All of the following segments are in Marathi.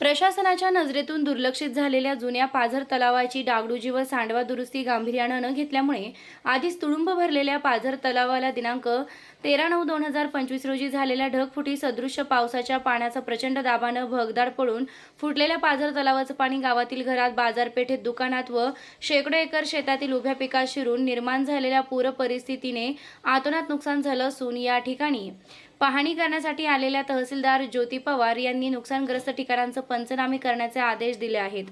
प्रशासनाच्या नजरेतून दुर्लक्षित झालेल्या जुन्या पाझर तलावाची डागडुजी व सांडवा दुरुस्ती गांभीर्यानं न घेतल्यामुळे आधीच तुडुंब भरलेल्या पाझर तलावाला दिनांक तेरा नऊ दोन हजार पंचवीस रोजी झालेल्या ढगफुटी सदृश्य पावसाच्या पाण्याचा प्रचंड दाबानं भगदाड पडून फुटलेल्या पाझर तलावाचं पाणी गावातील घरात बाजारपेठेत दुकानात व शेकडो एकर शेतातील उभ्या पिकात शिरून निर्माण झालेल्या पूर परिस्थितीने आतोनात नुकसान झालं असून या ठिकाणी पाहणी करण्यासाठी आलेल्या तहसीलदार ज्योती पवार यांनी नुकसानग्रस्त ठिकाणांचं पंचनामे करण्याचे आदेश दिले आहेत.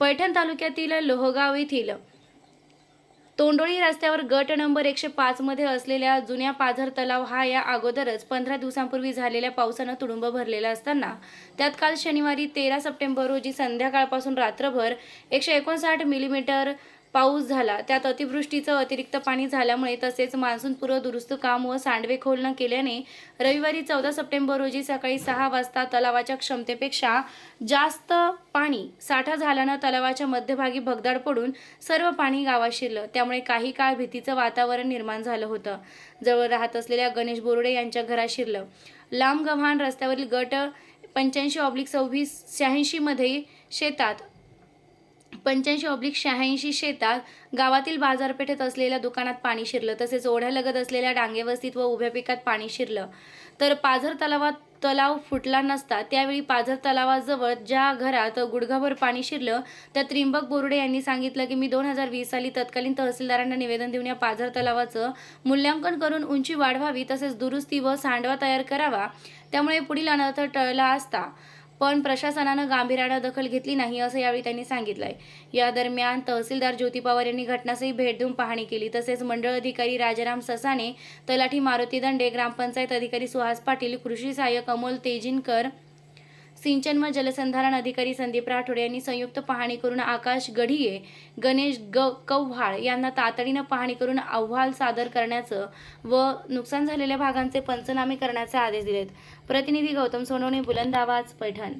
पैठण तालुक्यातील लोहगाव येथील तोंडोळी रस्त्यावर गट नंबर एकशे पाच मध्ये असलेल्या जुन्या पाझर तलाव हा या अगोदरच पंधरा दिवसांपूर्वी झालेल्या पावसानं तुडुंब भरलेला असताना त्यात काल शनिवारी तेरा सप्टेंबर रोजी संध्याकाळपासून रात्रभर एकशे एकोणसाठ मिलीमीटर पाऊस झाला. त्यात अतिवृष्टीचं अतिरिक्त पाणी झाल्यामुळे तसेच मान्सूनपूर्व दुरुस्त काम व सांडवे खोल न केल्याने रविवारी चौदा सप्टेंबर रोजी सकाळी सहा वाजता तलावाच्या क्षमतेपेक्षा जास्त पाणी साठा झाल्यानं तलावाच्या मध्यभागी भगदाड पडून सर्व पाणी गावात शिरलं. त्यामुळे काही काळ भीतीचं वातावरण निर्माण झालं होतं. जवळ राहत असलेल्या गणेश बोर्डे यांच्या घरात शिरलं. लांब गव्हाण रस्त्यावरील गट पंच्याऐंशी ऑब्लिक सव्वीस शहाऐंशीमध्ये शेतात पंच्याऐंशी ऑब्लिक शहाऐंशी शेतात गावातील बाजारपेठेत असलेल्या दुकानात पाणी शिरलं तसेच ओढ्यालगत असलेल्या डांगेवस्तीत व उभ्या पिकात पाणी शिरलं. तर पाझर तलावात तलाव फुटला नसता त्यावेळी पाझर तलावाजवळ ज्या घरात गुडघाभर पाणी शिरलं त्या त्रिंबक बोर्डे यांनी सांगितलं की मी दोन हजार वीस साली तत्कालीन तहसीलदारांना निवेदन देऊन या पाझर तलावाचं मूल्यांकन करून उंची वाढवावी तसेच दुरुस्ती व सांडवा तयार करावा त्यामुळे पुढील अनर्थ टळला असता. पण प्रशासनानं गांभीर्यानं दखल घेतली नाही असं यावेळी त्यांनी सांगितलं आहे या दरम्यान तहसीलदार ज्योती पवार यांनी घटनास्थळी भेट देऊन पाहणी केली. तसेच मंडळ अधिकारी राजाराम ससाने तलाठी मारुती दंडे ग्रामपंचायत अधिकारी सुहास पाटील कृषी सहाय्यक अमोल तेजिनकर सिंचन व जलसंधारण अधिकारी संदीप राठोड यांनी संयुक्त पाहणी करून आकाश गढिये गणेश ग कव्हाळ यांना तातडीनं पाहणी करून अहवाल सादर करण्याचं व नुकसान झालेल्या भागांचे पंचनामे करण्याचे आदेश दिलेत. प्रतिनिधी गौतम सोनवणे बुलंद आवाज पैठण.